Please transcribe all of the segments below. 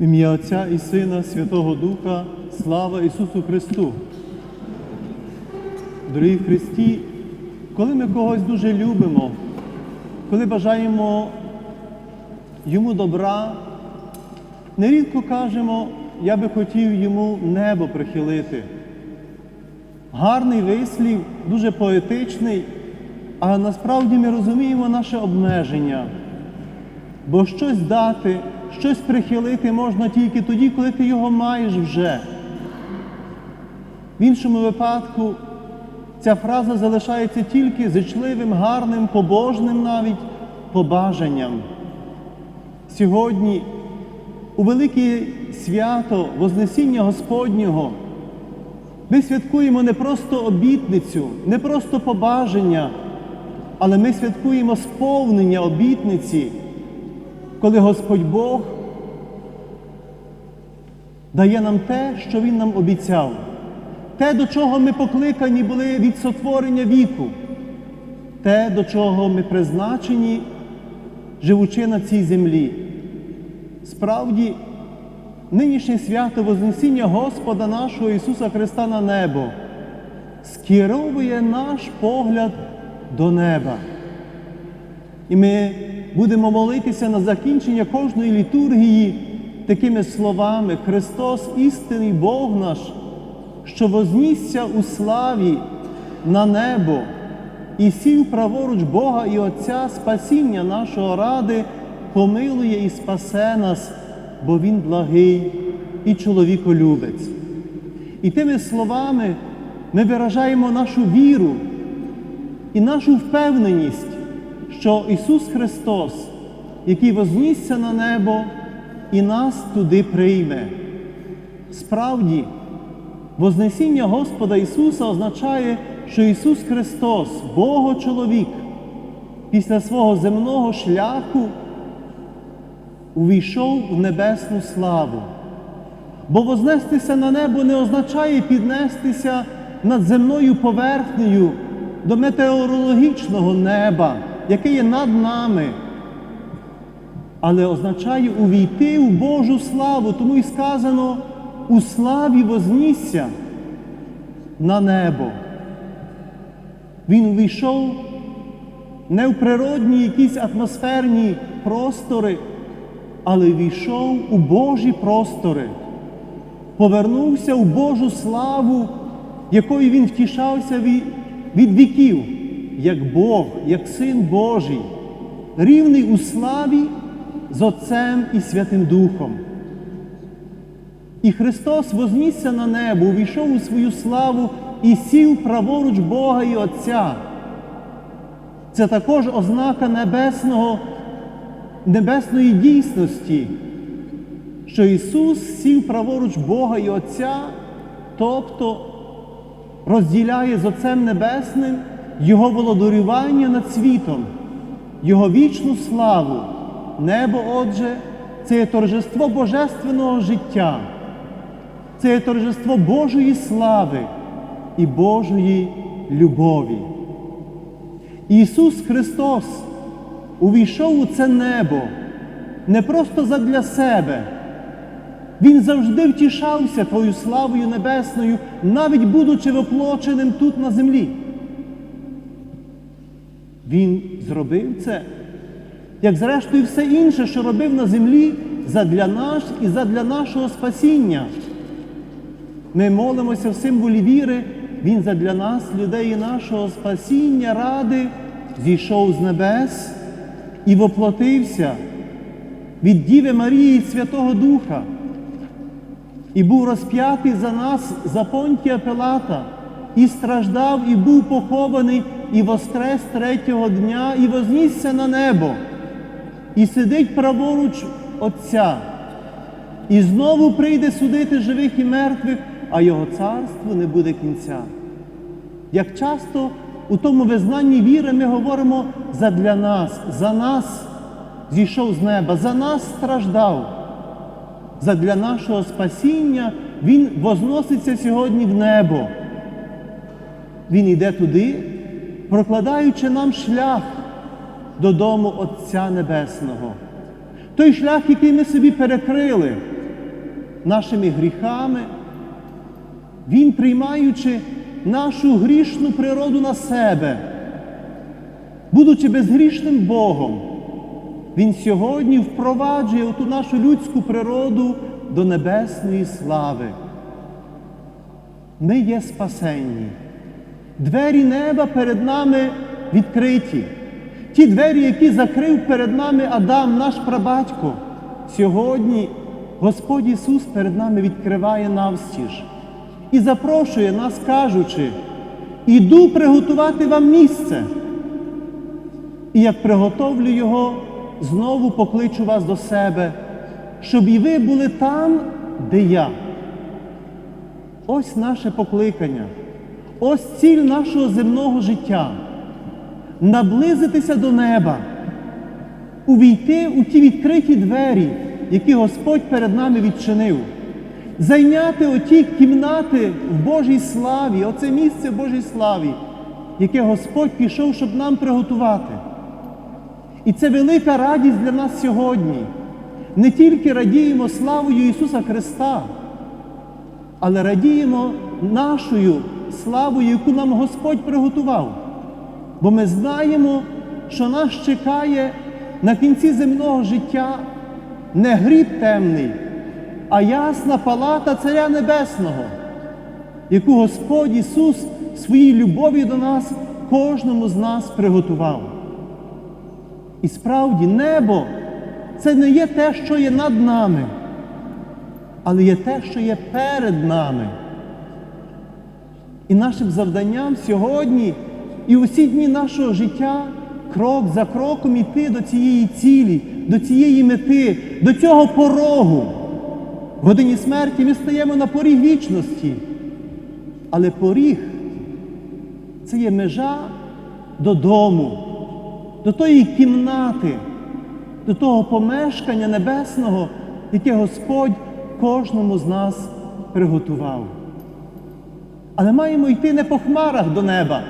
Ім'я Отця і Сина, Святого Духа, слава Ісусу Христу. Дорогі Христі, коли ми когось дуже любимо, коли бажаємо йому добра, нерідко кажемо, я би хотів йому небо прихилити. Гарний вислів, дуже поетичний, а насправді ми розуміємо наше обмеження. Бо щось дати, щось прихилити можна тільки тоді, коли ти його маєш вже. В іншому випадку ця фраза залишається тільки зичливим, гарним, побожним навіть побажанням. Сьогодні, у велике свято Вознесіння Господнього, ми святкуємо не просто обітницю, не просто побажання, але ми святкуємо сповнення обітниці коли Господь Бог дає нам те, що Він нам обіцяв, те, до чого ми покликані були від сотворення віку, те, до чого ми призначені, живучи на цій землі. Справді, нинішнє свято Вознесіння Господа нашого Ісуса Христа на небо скеровує наш погляд до неба. І ми будемо молитися на закінчення кожної літургії такими словами: Христос, істинний Бог наш, що вознісся у славі на небо і сів праворуч Бога і Отця спасіння нашого ради, помилує і спасе нас, бо Він благий і чоловіколюбець. І тими словами ми виражаємо нашу віру і нашу впевненість що Ісус Христос, який вознісся на небо і нас туди прийме. Справді, Вознесіння Господа Ісуса означає, що Ісус Христос, Бого-чоловік, після свого земного шляху увійшов в небесну славу. Бо вознестися на небо не означає піднестися над земною поверхнею до метеорологічного неба яке є над нами, але означає увійти у Божу славу, тому і сказано у славі вознісся на небо. Він увійшов не в природні якісь атмосферні простори, але війшов у Божі простори, повернувся у Божу славу, якою він втішався від віків як Бог, як Син Божий, рівний у славі з Отцем і Святим Духом. І Христос вознісся на небо, увійшов у свою славу і сів праворуч Бога і Отця. Це також ознака небесного, небесної дійсності, що Ісус сів праворуч Бога і Отця, тобто розділяє з Отцем Небесним його володарювання над світом, Його вічну славу. Небо, отже, це є торжество Божественного життя, це є торжество Божої слави і Божої любові. Ісус Христос увійшов у це небо не просто задля себе. Він завжди втішався Твою славою небесною, навіть будучи воплоченим тут на землі. Він зробив це, як зрештою все інше, що робив на землі, задля нас і задля нашого спасіння. Ми молимося в символі віри, Він задля нас, людей і нашого спасіння, ради, зійшов з небес і воплотився від Діви Марії Святого Духа і був розп'ятий за нас за понтія Пилата, і страждав, і був похований і воскрес третього дня, і вознісся на небо, і сидить праворуч Отця, і знову прийде судити живих і мертвих, а Його царству не буде кінця. Як часто у тому визнанні віри ми говоримо задля нас, за нас зійшов з неба, за нас страждав. Задля нашого спасіння Він возноситься сьогодні в небо. Він йде туди, прокладаючи нам шлях додому Отця Небесного. Той шлях, який ми собі перекрили, нашими гріхами, Він, приймаючи нашу грішну природу на себе, будучи безгрішним Богом, Він сьогодні впроваджує оту нашу людську природу до небесної слави. Ми є спасенні. Двері неба перед нами відкриті. Ті двері, які закрив перед нами Адам, наш прабатько, сьогодні Господь Ісус перед нами відкриває навстіж і запрошує нас, кажучи, іду приготувати вам місце. І як приготовлю його, знову покличу вас до себе, щоб і ви були там, де я. Ось наше покликання, ось ціль нашого земного життя наблизитися до неба, увійти у ті відкриті двері, які Господь перед нами відчинив, зайняти оті кімнати в Божій славі, оце місце в Божій славі, яке Господь пішов, щоб нам приготувати. І це велика радість для нас сьогодні. Не тільки радіємо славою Ісуса Христа, але радіємо нашою славою, яку нам Господь приготував. Бо ми знаємо, що нас чекає на кінці земного життя не гріб темний, а ясна палата Царя Небесного, яку Господь Ісус своїй любові до нас кожному з нас приготував. І справді небо це не є те, що є над нами, але є те, що є перед нами. І нашим завданням сьогодні і усі дні нашого життя крок за кроком іти до цієї цілі, до цієї мети, до цього порогу. В годині смерті ми стаємо на поріг вічності. Але поріг це є межа додому, до тої кімнати, до того помешкання небесного, яке Господь кожному з нас приготував. Але маємо йти не по хмарах до неба.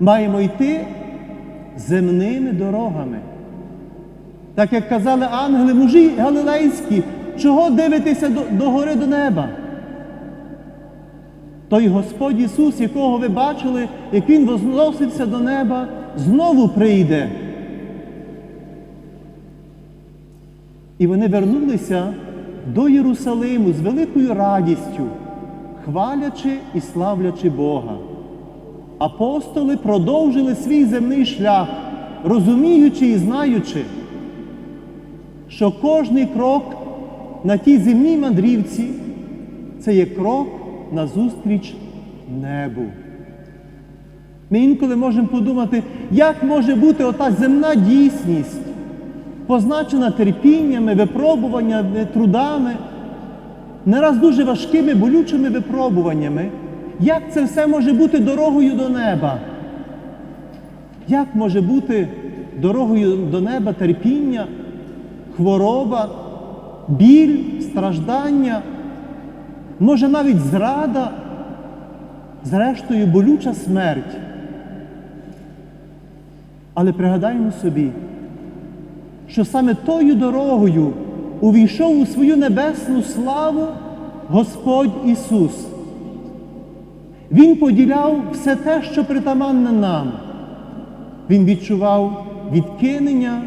Маємо йти земними дорогами. Так як казали ангели, мужі галилейські, чого дивитеся до, до гори до неба? Той Господь Ісус, якого ви бачили, як Він возносився до неба, знову прийде. І вони вернулися до Єрусалиму з великою радістю, хвалячи і славлячи Бога. Апостоли продовжили свій земний шлях, розуміючи і знаючи, що кожний крок на тій земній мандрівці це є крок назустріч небу. Ми інколи можемо подумати, як може бути ота земна дійсність, позначена терпіннями, випробуваннями, трудами, не раз дуже важкими, болючими випробуваннями. Як це все може бути дорогою до неба? Як може бути дорогою до неба терпіння, хвороба, біль, страждання, може навіть зрада, зрештою болюча смерть? Але пригадаємо собі, що саме тою дорогою увійшов у свою небесну славу Господь Ісус. Він поділяв все те, що притаманне нам. Він відчував відкинення,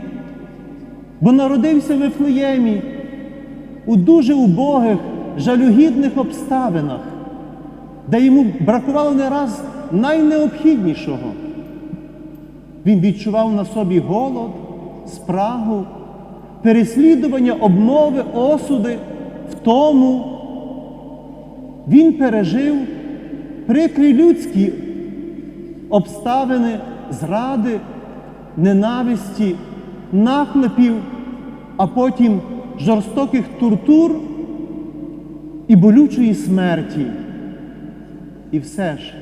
бо народився в Ефлеємі у дуже убогих, жалюгідних обставинах, де йому бракувало не раз найнеобхіднішого. Він відчував на собі голод, спрагу, переслідування, обмови, осуди, втому. Він пережив прикрі людські обставини зради, ненависті, наклепів, а потім жорстоких тортур і болючої смерті. І все ж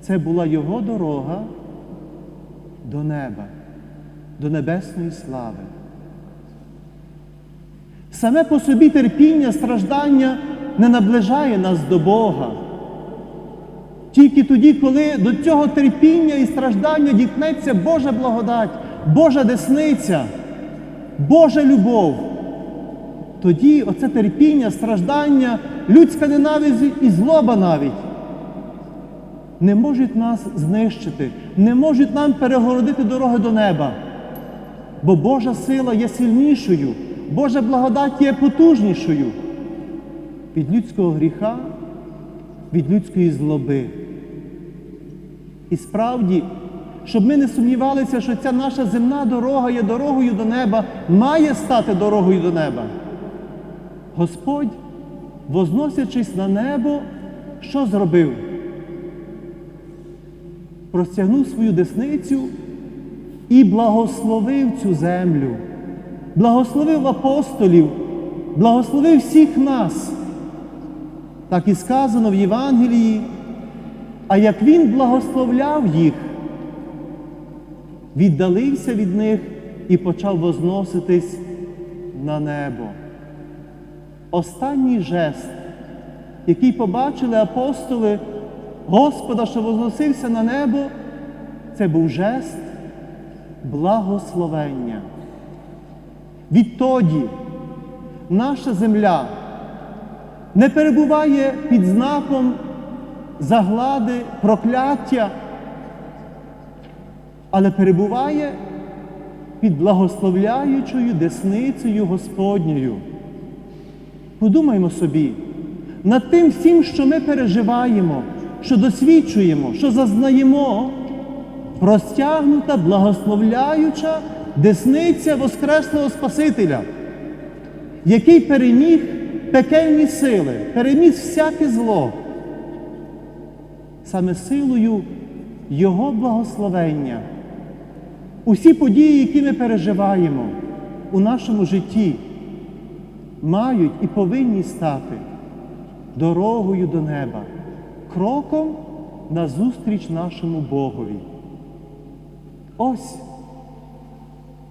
це була його дорога до неба, до небесної слави. Саме по собі терпіння, страждання не наближає нас до Бога. Тільки тоді, коли до цього терпіння і страждання діткнеться Божа благодать, Божа десниця, Божа любов, тоді оце терпіння, страждання, людська ненависть і злоба навіть не можуть нас знищити, не можуть нам перегородити дороги до неба. Бо Божа сила є сильнішою, Божа благодать є потужнішою від людського гріха, від людської злоби. І справді, щоб ми не сумнівалися, що ця наша земна дорога є дорогою до неба, має стати дорогою до неба. Господь, возносячись на небо, що зробив? Простягнув свою десницю і благословив цю землю, благословив апостолів, благословив всіх нас. Так і сказано в Євангелії, а як Він благословляв їх, віддалився від них і почав возноситись на небо. Останній жест, який побачили апостоли Господа, що возносився на небо, це був жест благословення. Відтоді наша земля не перебуває під знаком заглади, прокляття, але перебуває під благословляючою десницею Господньою. Подумаймо собі над тим всім, що ми переживаємо, що досвідчуємо, що зазнаємо, простягнута, благословляюча десниця Воскресного Спасителя, який переміг пекельні сили, переміг всяке зло. Саме силою Його благословення. Усі події, які ми переживаємо у нашому житті, мають і повинні стати дорогою до неба, кроком назустріч нашому Богові. Ось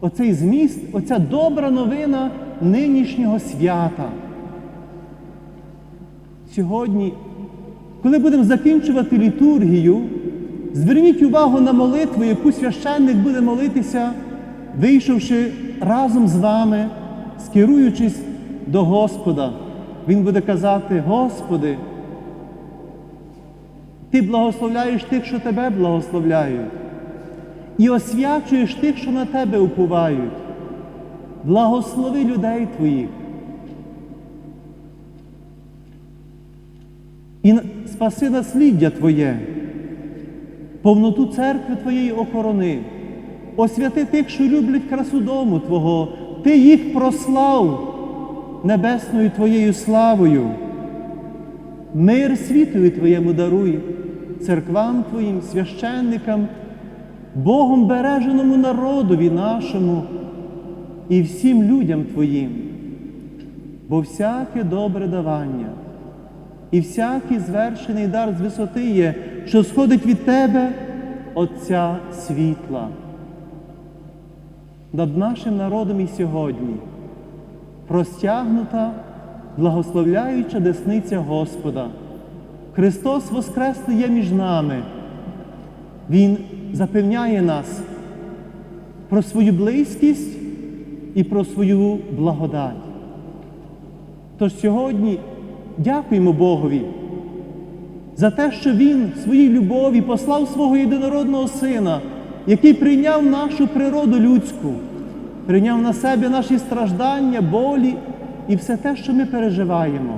оцей зміст, оця добра новина нинішнього свята. Сьогодні, коли будемо закінчувати літургію, зверніть увагу на молитву, яку священник буде молитися, вийшовши разом з вами, скеруючись до Господа. Він буде казати, Господи, Ти благословляєш тих, що Тебе благословляють, і освячуєш тих, що на Тебе уповають. Благослови людей Твоїх. І спаси насліддя Твоє, повноту церкви Твоєї охорони, освяти тих, що люблять красу дому Твого, Ти їх прослав небесною Твоєю славою. Мир світові Твоєму даруй, церквам Твоїм, священникам, Богом береженому народові нашому і всім людям Твоїм, бо всяке добре давання і всякий звершений дар з висоти є, що сходить від Тебе, Отця світла. Над нашим народом і сьогодні простягнута, благословляюча десниця Господа. Христос Воскресний є між нами. Він запевняє нас про свою близькість і про свою благодать. Тож сьогодні дякуємо Богові за те, що Він в своїй любові послав свого єдинородного Сина, який прийняв нашу природу людську, прийняв на себе наші страждання, болі і все те, що ми переживаємо.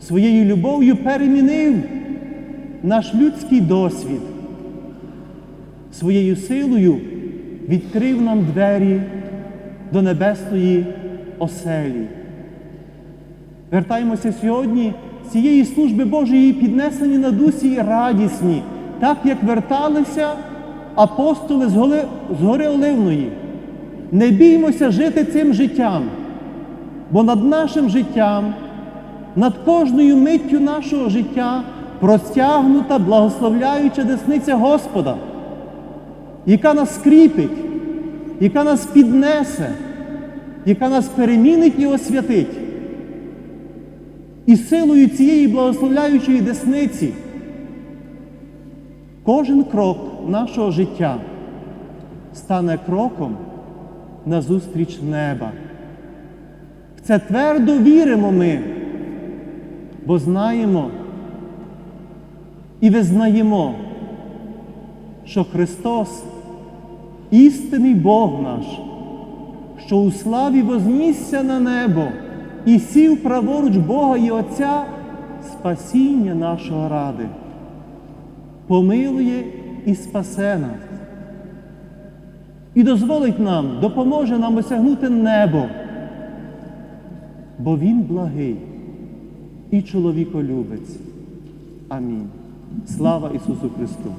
Своєю любов'ю перемінив наш людський досвід, своєю силою відкрив нам двері до небесної оселі. Вертаємося сьогодні з цієї служби Божої піднесені на дусі і радісні, так як верталися апостоли з гори, з гори Оливної. Не біймося жити цим життям, бо над нашим життям, над кожною миттю нашого життя простягнута, благословляюча десниця Господа, яка нас скріпить, яка нас піднесе, яка нас перемінить і освятить. І силою цієї благословляючої десниці кожен крок нашого життя стане кроком назустріч неба. В Це твердо віримо ми, бо знаємо і визнаємо, що Христос істинний Бог наш, що у славі вознісся на небо і сів праворуч Бога і Отця спасіння нашого ради, помилує і спасе нас. І дозволить нам, допоможе нам осягнути небо, бо Він благий і чоловіколюбець. Амінь. Слава Ісусу Христу!